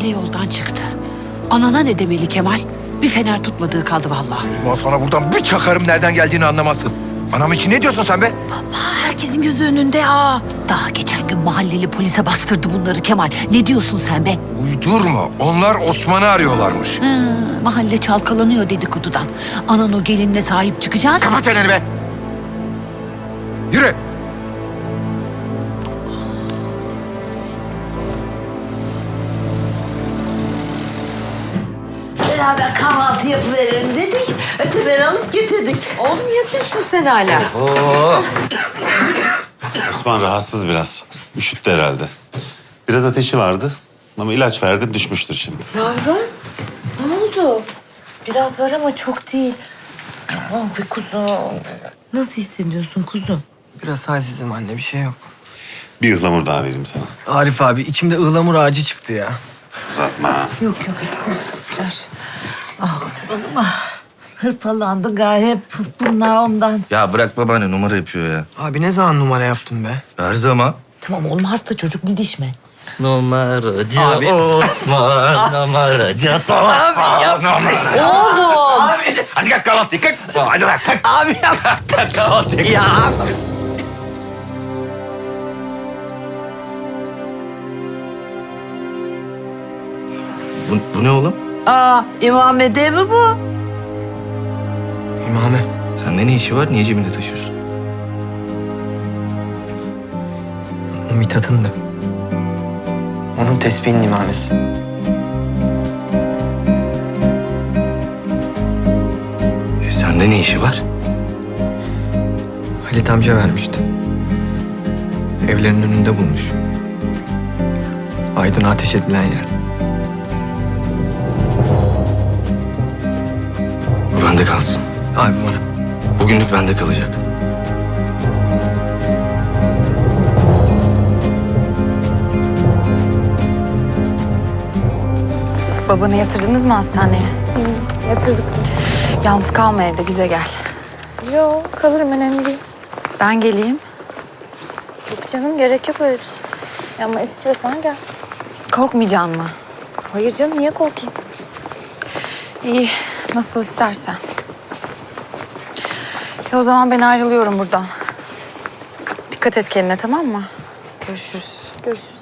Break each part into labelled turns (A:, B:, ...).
A: Mahalle yoldan çıktı. Anana ne demeli Kemal? Bir fener tutmadığı kaldı vallahi.
B: Ulan sana buradan bir çakarım nereden geldiğini anlamazsın. Anam için ne diyorsun sen be?
A: Baba herkesin gözü önünde ha. Daha geçen gün mahalleli polise bastırdı bunları Kemal. Ne diyorsun sen be?
B: Uydurma. Onlar Osman'ı arıyorlarmış.
A: Hı, mahalle çalkalanıyor dedikodudan. Anan o gelinle sahip çıkacaksın.
B: Kapat çeneni be. Yürü.
C: Beraber kahvaltı yapıverelim dedik. Öteber alıp getirdik.
D: Oğlum yatıyorsun sen hala.
E: Osman rahatsız biraz. Üşüttü herhalde. Biraz ateşi vardı ama ilaç verdim düşmüştür şimdi.
D: Yavrum ne oldu? Biraz var ama çok değil. Tamam bir kuzum. Nasıl hissediyorsun kuzum?
F: Biraz halsizim anne bir şey yok.
E: Bir ıhlamur daha vereyim sana.
F: Arif abi içimde ıhlamur ağacı çıktı ya.
E: Uzatma.
D: Yok yok içsin. Ver.
C: Ah Osman'ım ah. Hırpalandı gayet. Bunlar ondan.
G: Ya bırak babaanne numara yapıyor ya.
F: Abi ne zaman numara yaptım be?
G: Her zaman.
D: Tamam oğlum hasta çocuk didişme.
G: Numaracı
F: Abi.
G: Osman, numaracı Osman, numaracı.
D: Oğlum!
G: Hadi kalk kahvaltı kalk. Hadi lan kalk.
F: Abi ya.
G: Kalk kahvaltı.
F: ya.
G: Bu, bu ne oğlum?
C: Aa imamede mi bu?
F: İmame.
G: Sende ne işi var? Niye cebinde taşıyorsun?
F: Mithat'ın da. Onun tesbihinin imamesi.
G: E, sende ne işi var?
F: Halit amca vermişti. Evlerinin önünde bulmuş. Aydın'a ateş edilen yer.
G: Bende kalsın.
F: Abi bana.
G: Bugünlük bende kalacak.
H: Babanı yatırdınız mı hastaneye?
I: Yatırdık.
H: Yalnız kalma evde bize gel.
I: Yo kalırım önemli değil.
H: Ben geleyim.
I: Yok canım gerek yok öyle bir şey. Ya Ama istiyorsan gel.
H: Korkmayacaksın mı?
I: Hayır canım niye korkayım?
H: İyi nasıl istersen. E o zaman ben ayrılıyorum buradan. Dikkat et kendine tamam mı? Görüşürüz.
I: Görüşürüz.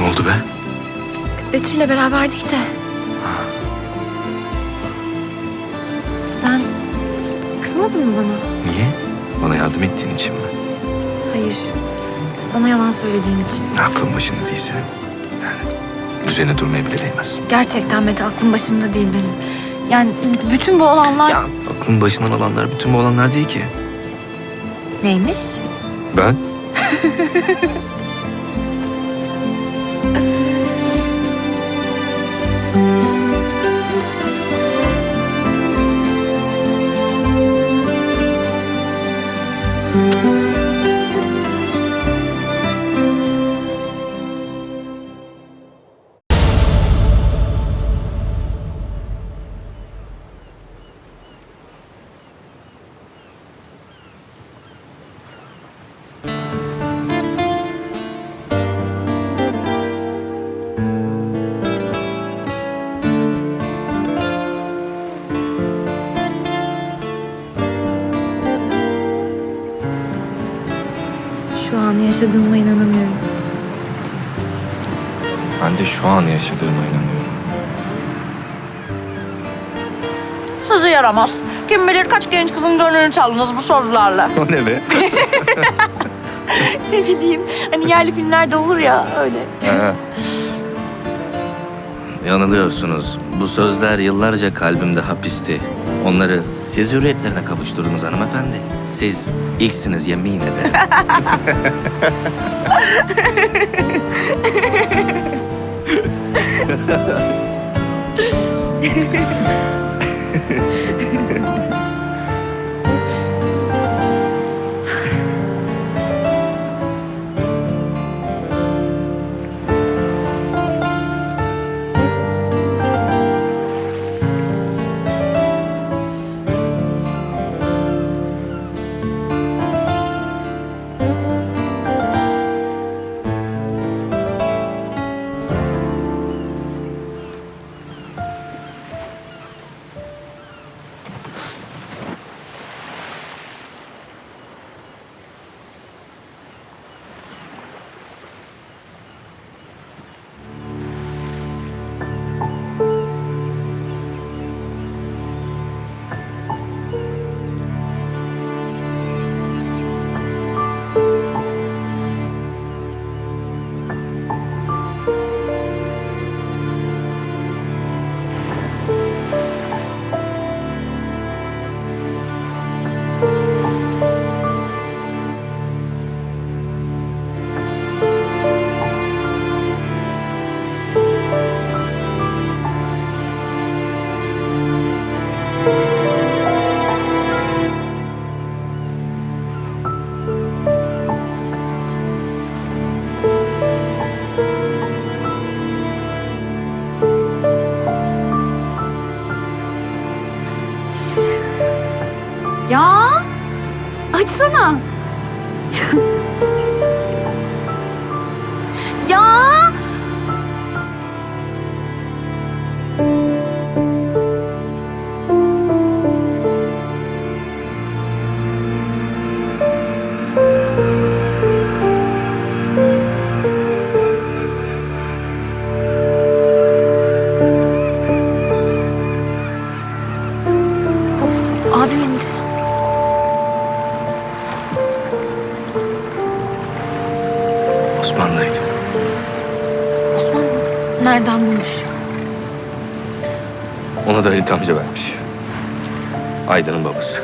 G: Ne oldu be?
I: Betül'le beraberdik de. Sen kızmadın mı bana?
G: Niye? Bana yardım ettiğin için mi?
I: Hayır. Sana yalan söylediğim için.
G: Aklın başında değilse. Yani üzerine durmaya bile değmez.
I: Gerçekten Mete aklım başımda değil benim. Yani bütün bu olanlar...
G: Ya aklın başından olanlar bütün bu olanlar değil ki.
I: Neymiş?
G: Ben?
I: yaşadığıma inanamıyorum.
G: Ben de şu an yaşadığıma inanıyorum.
J: Sizi yaramaz. Kim bilir kaç genç kızın gönlünü çaldınız bu sorularla.
G: O ne be?
I: Ne bileyim hani yerli filmlerde olur ya öyle.
G: Ha. Yanılıyorsunuz. Bu sözler yıllarca kalbimde hapisti. Onları siz hürriyetlerine kavuşturdunuz hanımefendi. Siz ilksiniz yemin ederim.
K: Ya
I: açsana.
G: Osman'daydı.
I: Osman nereden bulmuş?
G: Ona da Halit amca vermiş. Aydın'ın babası.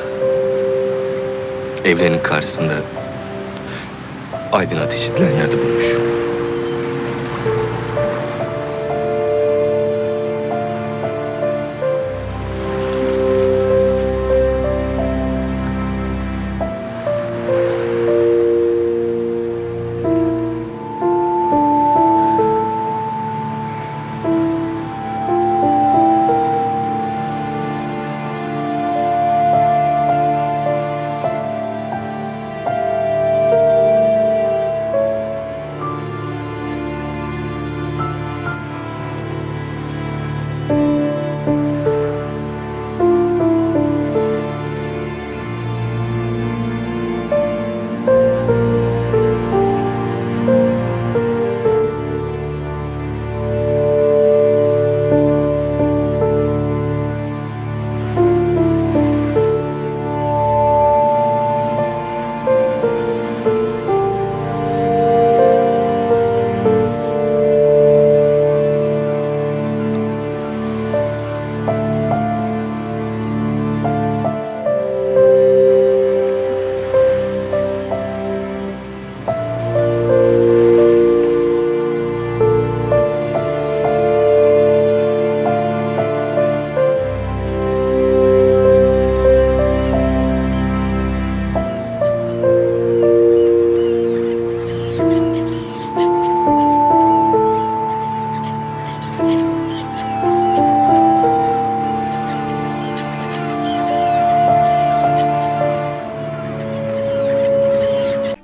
G: Evlerinin karşısında Aydın ateş edilen yerde bulmuş.